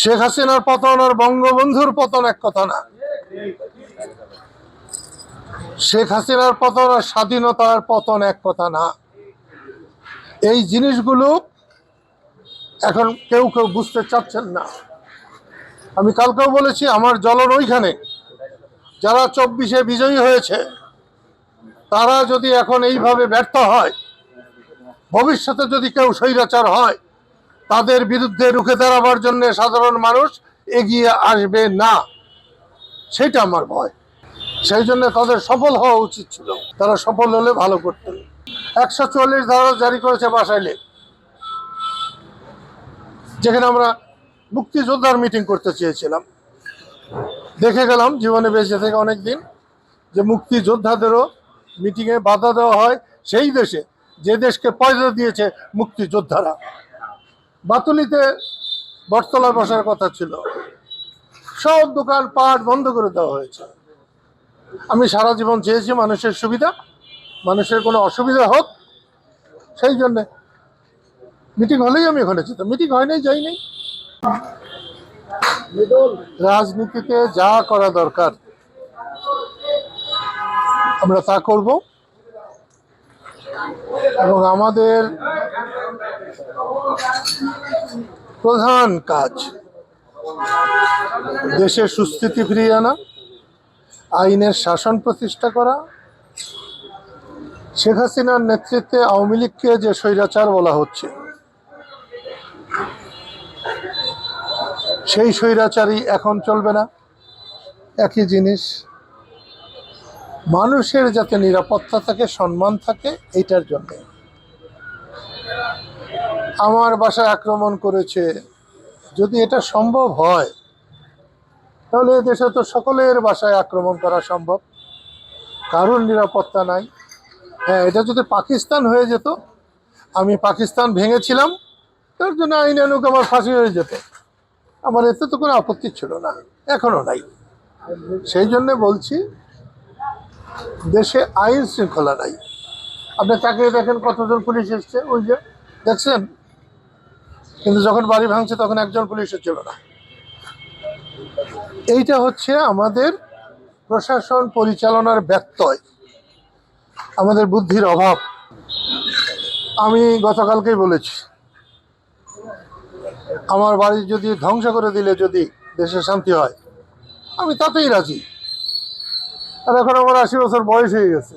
শেখ হাসিনার পতন আর বঙ্গবন্ধুর পতন এক কথা না। শেখ হাসিনার পতন আর স্বাধীনতার পতন এক কথা না। এই জিনিসগুলো এখন কেউ কেউ বুঝতে চাচ্ছেন না। আমি কালকেও বলেছি, আমার জ্বলন ওইখানে। যারা চব্বিশে বিজয়ী হয়েছে, তারা যদি এখন এইভাবে ব্যর্থ হয়, ভবিষ্যতে যদি কেউ স্বৈরাচার হয় তাদের বিরুদ্ধে রুখে দাঁড়াবার জন্য সাধারণ মানুষ এগিয়ে আসবে না। সেটা আমার ভয়। সেই জন্য তাদের সফল হওয়া উচিত ছিল। তারা সফল হলে ভালো করতেন। একশো চল্লিশ ধারা জারি করেছে বাসাইলে যেখানে আমরা মুক্তিযোদ্ধার মিটিং করতে চেয়েছিলাম। দেখে গেলাম জীবনে বেঁচে থেকে অনেক দিন যে মুক্তিযোদ্ধাদেরও মিটিংয়ে বাধা দেওয়া হয়। সেই দেশে যে দেশকে পয়সা দিয়েছে মুক্তিযোদ্ধারা। বাতুলিতে বটতলায় বসার কথা ছিল। সব দোকান পাট বন্ধ করে দেওয়া হয়েছে। আমি সারা জীবন চেয়েছি মানুষের সুবিধা, মানুষের কোনো অসুবিধা হোক, সেই জন্যে মিটিং হলেই আমি ওখানে যেতাম। মিটিং হয় নাই, যাই নাই। রাজনীতিতে যা করা দরকার, আমরা তা করব। এবং আমাদের প্রধান কাজ। দেশের সুস্থিতি ফিরিয়ে আনা, আইনের শাসন প্রতিষ্ঠা করা। শেখ হাসিনার নেতৃত্বে আওয়ামী লীগকে যে স্বৈরাচার বলা হচ্ছে, সেই স্বৈরাচারই এখন চলবে না। একই জিনিস, মানুষের যাতে নিরাপত্তা থাকে, সম্মান থাকে এইটার জন্য। আমার বাসায় আক্রমণ করেছে। যদি এটা সম্ভব হয়, তাহলে দেশে তো সকলের বাসায় আক্রমণ করা সম্ভব। কারোর নিরাপত্তা নাই। হ্যাঁ এটা যদি পাকিস্তান হয়ে যেত, আমি পাকিস্তান ভেঙেছিলাম, তার জন্য আইন আনুক, আমার ফাঁসি হয়ে যেত। আমার এতে তো কোনো আপত্তি ছিল না এখনও নাই। সেই জন্য বলছি, দেশে আইন শৃঙ্খলা নাই। আপনি তাকে দেখেন কতজন পুলিশ এসছে, ওই যে, দেখছেন? কিন্তু যখন বাড়ি ভাঙছে তখন একজন পুলিশও ছিল না। এইটা হচ্ছে আমাদের প্রশাসন পরিচালনার ব্যত্যয়, আমাদের বুদ্ধির অভাব। আমি গতকালকেই বলেছি, আমার বাড়ি যদি ধ্বংস করে দিলে যদি দেশে শান্তি হয়, আমি তাতেই রাজি। আর এখন আমার আশি বছর বয়স হয়ে গেছে।